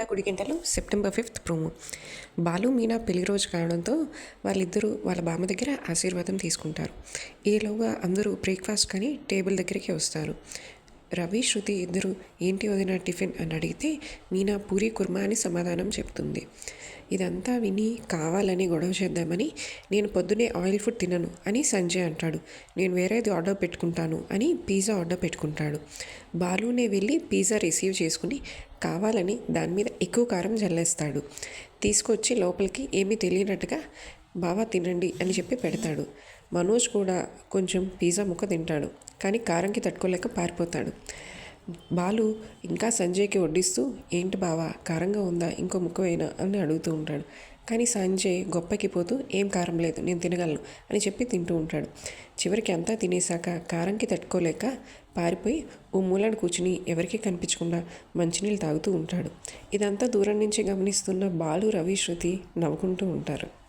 మీనా గుడిగంటలు September fifth promo. Balu Meena పెళ్ళి రోజు కావడంతో వాళ్ళిద్దరూ వాళ్ళ బామ్మ దగ్గర ఆశీర్వాదం తీసుకుంటారు. ఈలోగా అందరూ బ్రేక్ఫాస్ట్ కానీ టేబుల్ దగ్గరికి వస్తారు. రవి శృతి ఇద్దరు ఏంటి వదిన టిఫిన్ అని అడిగితే మీనా పూరి కుర్మా అని సమాధానం చెప్తుంది. ఇదంతా విని కావాలని గొడవ చేద్దామని నేను పొద్దునే ఆయిల్ ఫుడ్ తినను అని సంజయ్ అంటాడు. నేను వేరేది ఆర్డర్ పెట్టుకుంటాను అని పిజ్జా ఆర్డర్ పెట్టుకుంటాడు. బాలునే వెళ్ళి పిజ్జా రిసీవ్ చేసుకుని కావాలని దాని మీద ఎక్కువ కారం జల్లేస్తాడు. తీసుకొచ్చి లోపలికి ఏమీ తెలియనట్టుగా బావా తినండి అని చెప్పి పెడతాడు. మనోజ్ కూడా కొంచెం పిజ్జా ముక్క తింటాడు. కానీ కారంకి తట్టుకోలేక పారిపోతాడు. బాలు ఇంకా సంజయ్కి వడ్డిస్తూ ఏంటి బావా కారంగా ఉందా? ఇంకో ముక్కవేనా? అని అడుగుతూ ఉంటాడు. కానీ సంజయ్ గొప్పకి పోతూ ఏం కారం లేదు నేను తినగలను అని చెప్పి తింటూ ఉంటాడు. చివరికి అంతా తినేశాక కారంకి తట్టుకోలేక పారిపోయి ఓ మూలాడు కూర్చుని ఎవరికీ కనిపించకుండా మంచినీళ్ళు తాగుతూ ఉంటాడు. ఇదంతా దూరం నుంచి గమనిస్తున్న బాలు రవి శృతి నవ్వుకుంటూ ఉంటారు.